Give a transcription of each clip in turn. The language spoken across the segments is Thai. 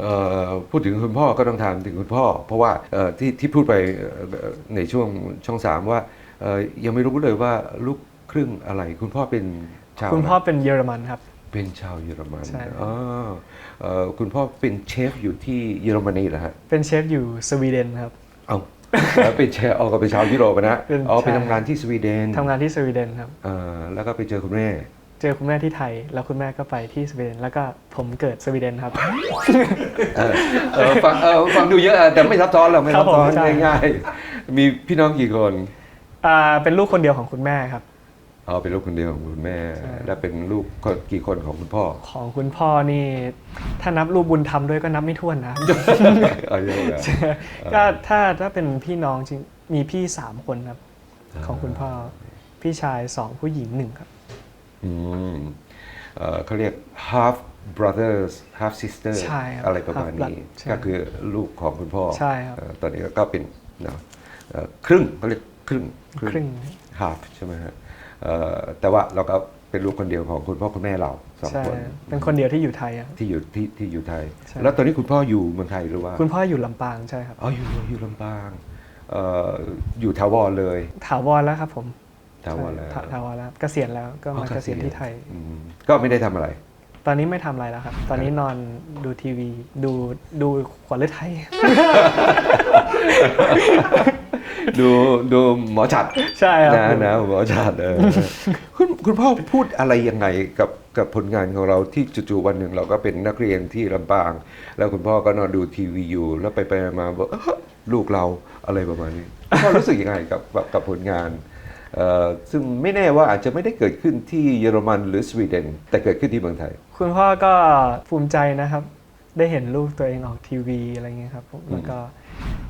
เอ่อพูดถึงคุณพ่อก็ต้องถามถึงคุณพ่อ เพราะว่าเอ่อที่ที่พูดไปเอ่อในช่วงช่องสามว่าเอ่อยังไม่รู้เลยว่าลูกครึ่งอะไร คุณพ่อเป็นชาวคุณพ่ออะไรเป็นเยอรมันครับเป็นชาวเยอรมันใช่อ๋อเอ่อคุณพ่อเป็นเชฟอยู่ที่เยอรมนีเหรอฮะเป็นเชฟอยู่สวีเดนครับเอาแล้วเป็นเชฟเอาก็เป็นชาวยุโรปอะนะเป็นอ๋อไปใช่ทำงานที่สวีเดนทำงานที่สวีเดนครับเอ่อแล้วก็ไปเจอคุณแม่ เจอคุณแม่ที่ไทย แล้วคุณแม่ก็ไปที่สวีเดน แล้วก็ผมเกิดสวีเดนครับ เออเออฟังเออฟังดูเยอะอะแต่ไม่ซับซ้อนหรอกไม่ซับซ้อนครับผมใช่ ง่ายๆมีพี่น้องกี่คนอ่าเป็นลูกคนเดียวของคุณแม่ครับอ๋อเป็นลูกคนเดียวของคุณแม่ ใช่ แล้วเป็นลูกคนกี่คนของคุณพ่อ ของคุณพ่อนี่ ถ้านับลูกบุญธรรมด้วยก็นับไม่ถ้วนนะครับเอาเยอะเลย ก็ถ้าถ้าเป็นพี่น้องจริงมีพี่สามคนครับ ของคุณพ่อ พี่ชายสองผู้หญิงหนึ่งครับอืม เอ่อเขาเรียก half brothers half sister ใช่ครับอะไรประมาณ half blood นี้ ใช่ก็คือลูกของคุณพ่อใช่ครับ เอ่อตอนนี้ก็เป็นเนอะเอ่อครึ่งเขาเรียกครึ่ง ครึ่ง half ใช่ไหมฮะเอ่อแต่ว่าเราก็เป็นลูกคนเดียวของคุณพ่อคุณแม่เราสองใช่คนเป็นคนเดียวที่อยู่ไทยอะ ที่อยู่ที่ที่อยู่ไทย ใช่ แล้วตอนนี้คุณพ่ออยู่เมืองไทยหรือว่าคุณพ่ออยู่ลำปางใช่ครับ อ๋ออยู่อยู่ลำปางเอ่ออยู่ทาวรเลย ถาวรแล้วครับผม ทาวรแล้วใช่ถาวรแล้วเกษียณแล้วก็มาเกษียณที่ไทยอืมก็ไม่ได้ทำอะไร ตอนนี้ไม่ทำอะไรแล้วครับ ตอนนี้นอนดูทีวี ดูดูขวัญฤทัยดูดูหมอฉัดใช่ครับนะนะหมอฉัดเออคุณคุณพ่อพูดอะไรยังไงกับกับผลงานของเราที่จู่ๆวันหนึ่งเราก็เป็นนักเรียนที่ลำปาง แล้วคุณพ่อก็นอนดูทีวีอยู่ แล้วไปไปมาบอกเอ้อลูกเราอะไรประมาณนี้คุณพ่อรู้สึกยังไงกับกับกับผลงานเอ่อ ซึ่งไม่แน่ว่าอาจจะไม่ได้เกิดขึ้นที่เยอรมันหรือสวีเดน แต่เกิดขึ้นที่เมืองไทย คุณพ่อก็ภูมิใจนะครับ ได้เห็นลูกตัวเองออกทีวีอะไรเงี้ยครับผมแล้วก็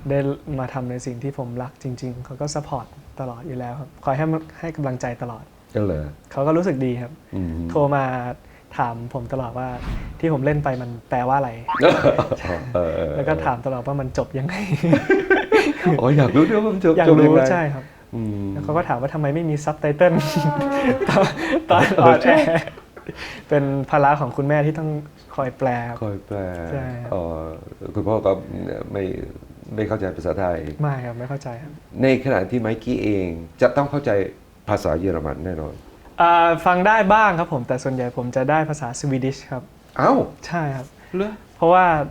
ได้มาทำในสิ่งที่ผมรักจริง ๆ เขาก็สปอร์ตตลอดอยู่แล้วครับคอยให้ให้กำลังใจตลอดก็เลยเขาก็รู้สึกดีครับอืมโทรมาถามผมตลอดว่าที่ผมเล่นไปมันแปลว่าอะไรเออเออแล้วก็ถามตลอดว่ามันจบยังไง อ๋ออยากรู้ด้วยว่ามันจบอยากจบรู้งไงใช่ครับอืม แล้วเขาก็ถามว่าทำไมไม่มีซับไตเติลตอนตอนออนแอร์เป็นภาระของคุณแม่ที่ต้องคอยแปลครับคอยแปลใช่ครับอ๋อคุณพ่อก็ไม่ไม่เข้าใจภาษาไทย ไม่ครับไม่เข้าใจครับ ในขณะที่ไมกี้เองจะต้องเข้าใจภาษาเยอรมันแน่นอนอ่าฟังได้บ้างครับผมแต่ส่วนใหญ่ผมจะได้ภาษาสวีดิชครับ เอ้า ใช่ครับเหรอเพราะว่าอ่า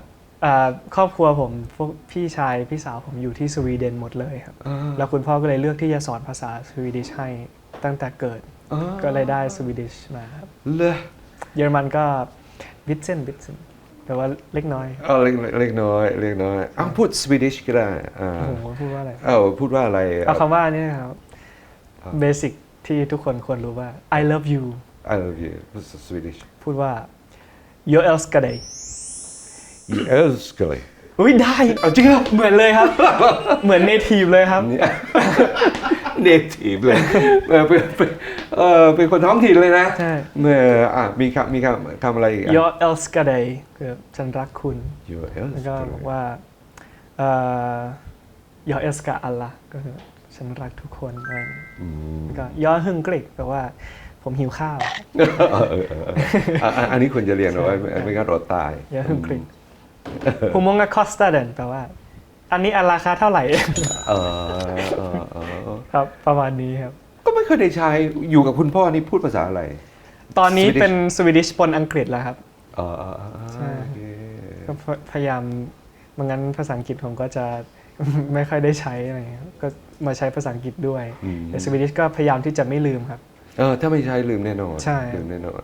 ครอบครัวผมพวกพี่ชายพี่สาวผมอยู่ที่สวีเดนหมดเลยครับอ่าแล้วคุณพ่อก็เลยเลือกที่จะสอนภาษาสวีดิชให้ตั้งแต่เกิดอ่าก็เลยได้สวีดิชมาครับเหรอเยอรมันก็บิทเซนบิทเซนแปลว่าเล็กน้อยเอาเล็กเล็กน้อยเล็กน้อยอ้าวพูดสวีดิชก็ได้อ่าโอ้โหพูดว่าอะไรเอ้าพูดว่าอะไรเอาคำว่านี่นะครับเบสิกที่ทุกคนควรรู้ว่า I love you I love you สวีดิชพูดว่า you else g a d a y you älskar dig อุ้ยได้เอาจริงเหรอเหมือนเลยครับ เหมือนเนทีฟเลยครับ เนี่ยเนทีฟเลยเออเป็นเป็นเออเป็นคนท้องถิ่นเลยนะใช่เมื่ออะมีคำมีคำคำอะไรอีกอะ you else g a d a y คือฉันรักคุณ you แล้วก็ älskar บอก dig ว่าเอ่อ you else g a Allah ก็คือฉันรักทุกคนอะไรอย่างเงี้ยอืมแล้วก็ย้อนหึงกริกแปลว่า ผมหิวข้าวเออเออเออเอออะอะอันนี้ควรจะเรียนเอาไว้ไม่ไม่งั้นอดตายย้อ นหึงกริกฮูมงกคอสตาเดนแปลว่า อันนี้อันราคาเท่าไหร่ เออเออเออครับ ประมาณนี้ครับ ก็ไม่เคยได้ใช้อยู่กับคุณพ่อนี่พูดภาษาอะไร ตอนนี้ Swedish เป็นสวีดิชปนอังกฤษแล้วครับ เออเออเออใช่ โอเคก็พพยายามไมันงั้นภาษาอังกฤษผมก็จะ ไม่ค่อยได้ใช้อะไรเงี้ยครับก็มาใช้ภาษาอังกฤษด้วย อืมแต่สวีดิชก็พยายามที่จะไม่ลืมครับ เออถ้าไม่ใช้ลืมแน่นอนใช่ ลืมแน่นอน